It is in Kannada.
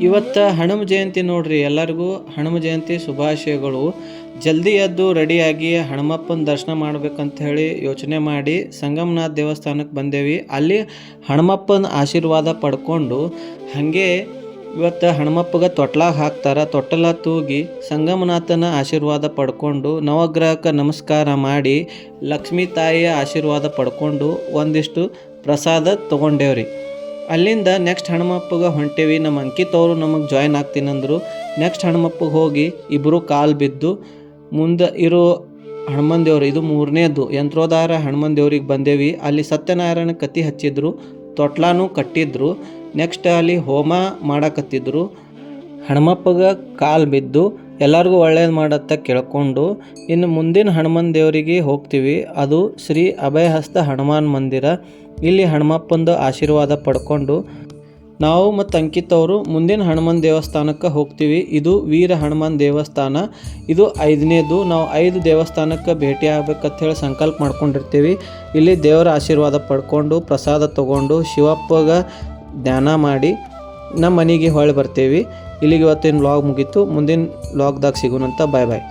ಇವತ್ತು ಹನುಮ ಜಯಂತಿ ನೋಡ್ರಿ ಎಲ್ಲರಿಗೂ. ಹನುಮ ಜಯಂತಿ ಶುಭಾಶಯಗಳು. ಜಲ್ದಿ ಎದ್ದು ರೆಡಿಯಾಗಿ ಹನುಮಪ್ಪನ ದರ್ಶನ ಮಾಡ್ಬೇಕಂತ ಹೇಳಿ ಯೋಚನೆ ಮಾಡಿ ಸಂಗಮನಾಥ ದೇವಸ್ಥಾನಕ್ಕೆ ಬಂದೇವಿ. ಅಲ್ಲಿ ಹನುಮಪ್ಪನ ಆಶೀರ್ವಾದ ಪಡ್ಕೊಂಡು ಹಾಗೆ ಇವತ್ತು ಹನುಮಪ್ಪಗೆ ತೊಟ್ಲಾಗ ಹಾಕ್ತಾರ. ತೊಟ್ಟಲ ತೂಗಿ ಸಂಗಮನಾಥನ ಆಶೀರ್ವಾದ ಪಡ್ಕೊಂಡು ನವಗ್ರಹಕ್ಕೆ ನಮಸ್ಕಾರ ಮಾಡಿ ಲಕ್ಷ್ಮೀ ತಾಯಿಯ ಆಶೀರ್ವಾದ ಪಡ್ಕೊಂಡು ಒಂದಿಷ್ಟು ಪ್ರಸಾದ ತೊಗೊಂಡೇವ್ರಿ. ಅಲ್ಲಿಂದ ನೆಕ್ಸ್ಟ್ ಹಣಮಪ್ಪಗೆ ಹೊಂಟೇವಿ, ನಮ್ಮ ಅಂಕಿತ್ ಅವರು ನಮಗೆ ಜಾಯ್ನ್ ಆಗ್ತೀನಂದರು ನೆಕ್ಸ್ಟ್ ಹಣಮಪ್ಪಗೆ ಹೋಗಿ ಇಬ್ಬರು ಕಾಲು ಬಿದ್ದು, ಮುಂದೆ ಇರೋ ಹನುಮನ್ ದೇವ್ರು, ಇದು ಮೂರನೇದು, ಯಂತ್ರೋದಾರ ಹನುಮನ್ ದೇವ್ರಿಗೆ ಬಂದೇವಿ. ಅಲ್ಲಿ ಸತ್ಯನಾರಾಯಣ ಕತ್ತಿ ಹಚ್ಚಿದ್ರು, ತೊಟ್ಲಾನು ಕಟ್ಟಿದ್ರು. ನೆಕ್ಸ್ಟ್ ಅಲ್ಲಿ ಹೋಮ ಮಾಡಕತ್ತಿದ್ರು. ಹನುಮಪ್ಪಗೆ ಕಾಲು ಬಿದ್ದು ಎಲ್ಲರಿಗೂ ಒಳ್ಳೇದು ಮಾಡತ್ತ ಕೇಳ್ಕೊಂಡು, ಇನ್ನು ಮುಂದಿನ ಹನುಮನ್ ದೇವರಿಗೆ ಹೋಗ್ತೀವಿ. ಅದು ಶ್ರೀ ಅಭಯಹಸ್ತ ಹನುಮಾನ್ ಮಂದಿರ. ಇಲ್ಲಿ ಹನುಮಪ್ಪಂದು ಆಶೀರ್ವಾದ ಪಡ್ಕೊಂಡು ನಾವು ಮತ್ತು ಅಂಕಿತ್ ಅವರು ಮುಂದಿನ ಹನುಮಾನ್ ದೇವಸ್ಥಾನಕ್ಕೆ ಹೋಗ್ತೀವಿ. ಇದು ವೀರ ಹನುಮಾನ್ ದೇವಸ್ಥಾನ. ಇದು ಐದನೇದು. ನಾವು ಐದು ದೇವಸ್ಥಾನಕ್ಕೆ ಭೇಟಿ ಆಗ್ಬೇಕಂತ ಹೇಳಿ ಸಂಕಲ್ಪ ಮಾಡ್ಕೊಂಡಿರ್ತೀವಿ. ಇಲ್ಲಿ ದೇವರ ಆಶೀರ್ವಾದ ಪಡ್ಕೊಂಡು, ಪ್ರಸಾದ ತಗೊಂಡು, ಶಿವಪ್ಪಗೆ ಧ್ಯಾನ ಮಾಡಿ ನಮ್ಮ ಮನೆಗೆ ಹೊಳ್ಳಿ ಬರ್ತೀವಿ. ಇಲ್ಲಿಗೆ ಇವತ್ತಿನ ವ್ಲಾಗ್ ಮುಗೀತು. ಮುಂದಿನ ವ್ಲಾಗ್ದಾಗ ಸಿಗೋಣಂತ. ಬಾಯ್ ಬಾಯ್